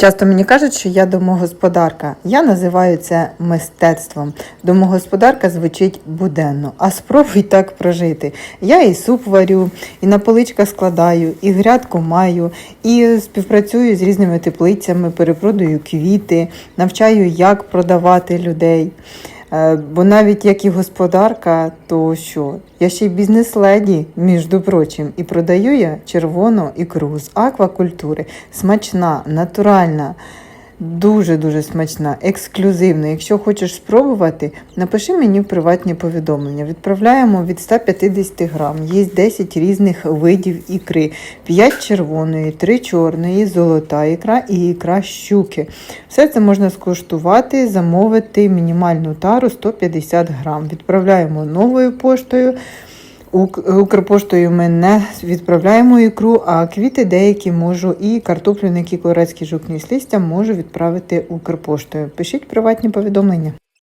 Часто мені кажуть, що я домогосподарка. Я називаю це мистецтвом. Домогосподарка звучить буденно, а спробуй так прожити. Я і суп варю, і на поличках складаю, і грядку маю, і співпрацюю з різними теплицями, перепродаю квіти, навчаю, як продавати людей. Е, Бо навіть як і господарка, то що? Я ще й бізнес-леді, між прочим, і продаю я червону ікру з аквакультури. Смачна, натуральна, дуже-дуже смачна, ексклюзивна. Якщо хочеш спробувати, напиши мені в приватні повідомлення. Відправляємо від 150 грам. Є 10 різних видів ікри: 5 червоної, 3 чорної, золота ікра і ікра щуки. Все це можна скуштувати, замовити мінімальну тару 150 грам. Відправляємо новою поштою. Ук- Укрпоштою ми не відправляємо ікру, а квіти деякі можу і картоплю, на які колорадський жукні з листя можу відправити Укрпоштою. Пишіть приватні повідомлення.